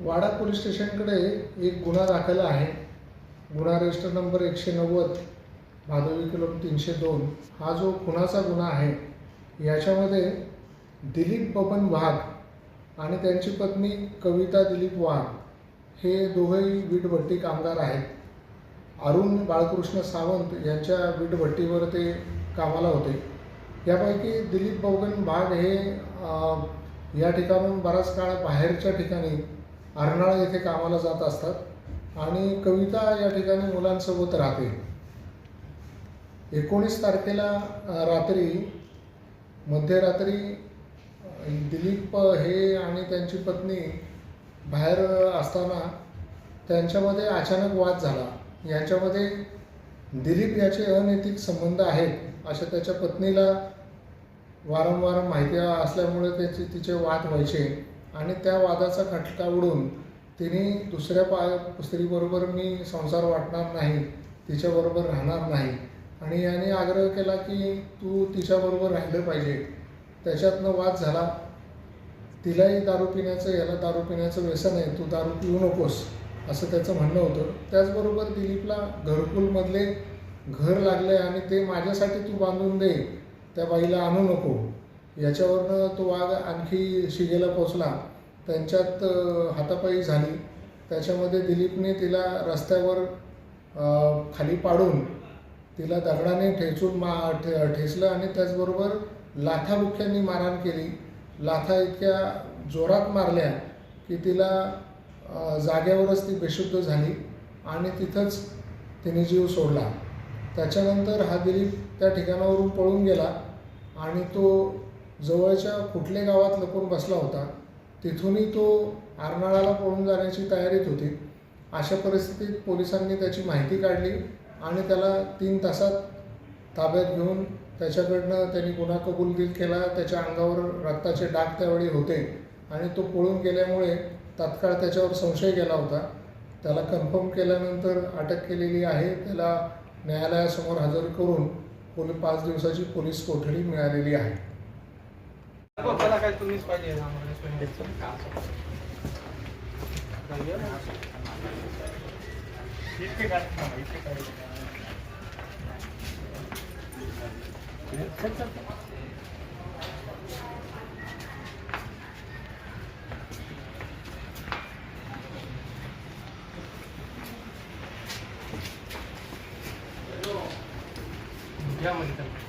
वाडा police स्टेशनकडे एक गुन्हा दाखल आहे. गुन्हा रजिस्टर नंबर एकशे नव्वद भादवी किलोम तीनशे दोन. हा जो खुनाचा गुन्हा आहे याच्यामध्ये दिलीप बबन वाघ आणि त्यांची पत्नी कविता दिलीप वाघ हे दोघंही वीटभट्टी कामगार आहेत. अरुण बाळकृष्ण सावंत यांच्या वीटभट्टीवर ते कामाला होते. यापैकी दिलीप बबन वाघ हे या ठिकाणून बराच काळ बाहेरच्या ठिकाणी अर्नाळा येथे कामाला जात असतात आणि कविता या ठिकाणी मुलांसोबत राहते. एकोणीस तारखेला रात्री मध्यरात्री दिलीप हे आणि त्यांची पत्नी बाहेर असताना त्यांच्यामध्ये अचानक वाद झाला. यांच्यामध्ये दिलीप याचे अनैतिक संबंध आहेत अशा त्याच्या पत्नीला वारंवार माहिती असल्यामुळे त्याचे तिचे वाद व्हायचे. आणि त्या वादाचा खटका उडून तिने दुसऱ्या पा स्त्रीबरोबर मी संसार वाटणार नाही तिच्याबरोबर राहणार नाही. आणि याने आग्रह केला की तू तिच्याबरोबर राहिलं पाहिजे. त्याच्यातनं वाद झाला. तिलाही दारू पिण्याचं याला दारू पिण्याचं व्यसन आहे तू दारू पिऊ नकोस असं त्याचं म्हणणं होतं. त्याचबरोबर दिलीपला घरकुलमधले घर लागले आणि ते माझ्यासाठी तू बांधून दे त्या बाईला आणू नको. याच्यावरनं तो वाघ आणखी शिगेला पोचला. त्यांच्यात हातापायी झाली. त्याच्यामध्ये दिलीपने तिला रस्त्यावर खाली पाडून तिला दगडाने ठेचून मा ठे ठेचलं आणि त्याचबरोबर लाथाबुक्क्यांनी मारहाण केली. लाथा इतक्या जोरात मारल्या की तिला जाग्यावरच ती बेशुद्ध झाली आणि तिथंच तिने जीव सोडला. त्याच्यानंतर हा दिलीप त्या ठिकाणावरून पळून गेला आणि तो जवळच्या कुठले गावात लपून बसला होता तिथूनही तो आरनाळाला पळून जाण्याची तयारीत होती. अशा परिस्थितीत पोलिसांनी त्याची माहिती काढली आणि त्याला तीन तासात ताब्यात घेऊन त्याच्याकडनं त्यांनी गुन्हा कबूल दिल केला. त्याच्या अंगावर रक्ताचे डाग त्यावेळी होते आणि तो पळून गेल्यामुळे तात्काळ त्याच्यावर संशय गेला होता. त्याला कन्फर्म केल्यानंतर अटक केलेली आहे. त्याला न्यायालयासमोर हजर करून पोली पाच दिवसाची पोलीस कोठडी मिळालेली आहे. त्याला काय तुम्हीच पाहिजे आम्हाला या म्हणजे